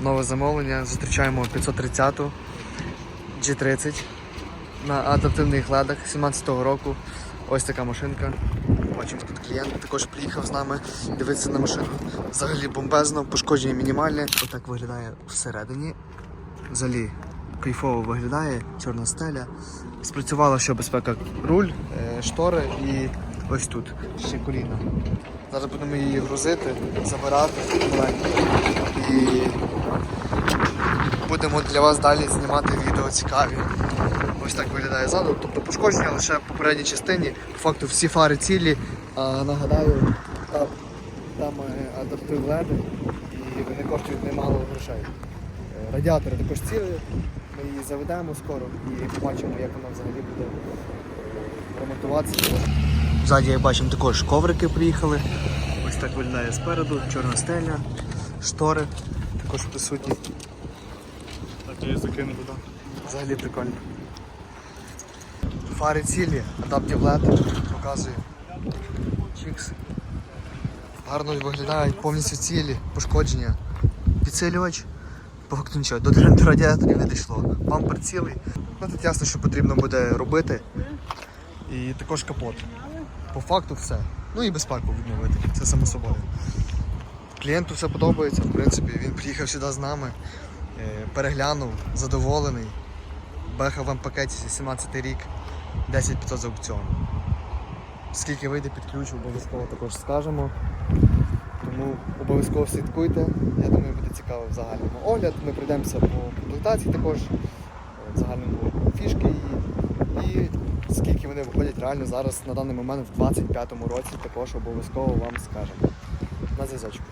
Нове замовлення. Зустрічаємо 530-ту G30 на адаптивних ледах 17-го року. Ось така машинка. Бачимо, тут клієнт також приїхав з нами дивитися на машину. Взагалі бомбезно, пошкодження мінімальне. Отак виглядає всередині. Взагалі кайфово виглядає, чорна стеля. Спрацювала ще безпека руль, е, штори і ось тут ще коліна. Зараз будемо її грузити, забирати будемо для вас далі знімати відео цікаві. Ось так виглядає ззаду. Тобто пошкодження лише в попередній частині. По факту всі фари цілі. А нагадаю, там, там е, адаптив леди і вони коштують немало грошей. Е, Радіатори також цілі. Ми її заведемо скоро і побачимо, як вона взагалі буде е, ремонтуватися. Ззаді, як бачимо, також коврики приїхали. Ось так виглядає спереду, чорна стеля, штори також присутні. Її закину туди. Взагалі прикольно. Фари цілі, адаптів LED, показую. Чікс. Гарно виглядають, повністю цілі, пошкодження. Підсилювач. По факту нічого, до, радіаторів не дійшло. Бампер цілий. Ну тут ясно, що потрібно буде робити. І також капот. По факту все. Ну і безпеку відновити, це само собою. Клієнту все подобається, в принципі, він приїхав сюди з нами, переглянув, задоволений. Беха в пакеті 17 рік, 10 500 з аукціону. Скільки вийде під ключ, обов'язково також скажемо. Тому обов'язково слідкуйте. Я думаю, буде цікаво в загальному огляд. Ми пройдемося по комплектації також, е, в загальному фішки її. І скільки вони виходять реально зараз на даний момент в 25-му році, також обов'язково вам скажемо. На зв'язочку.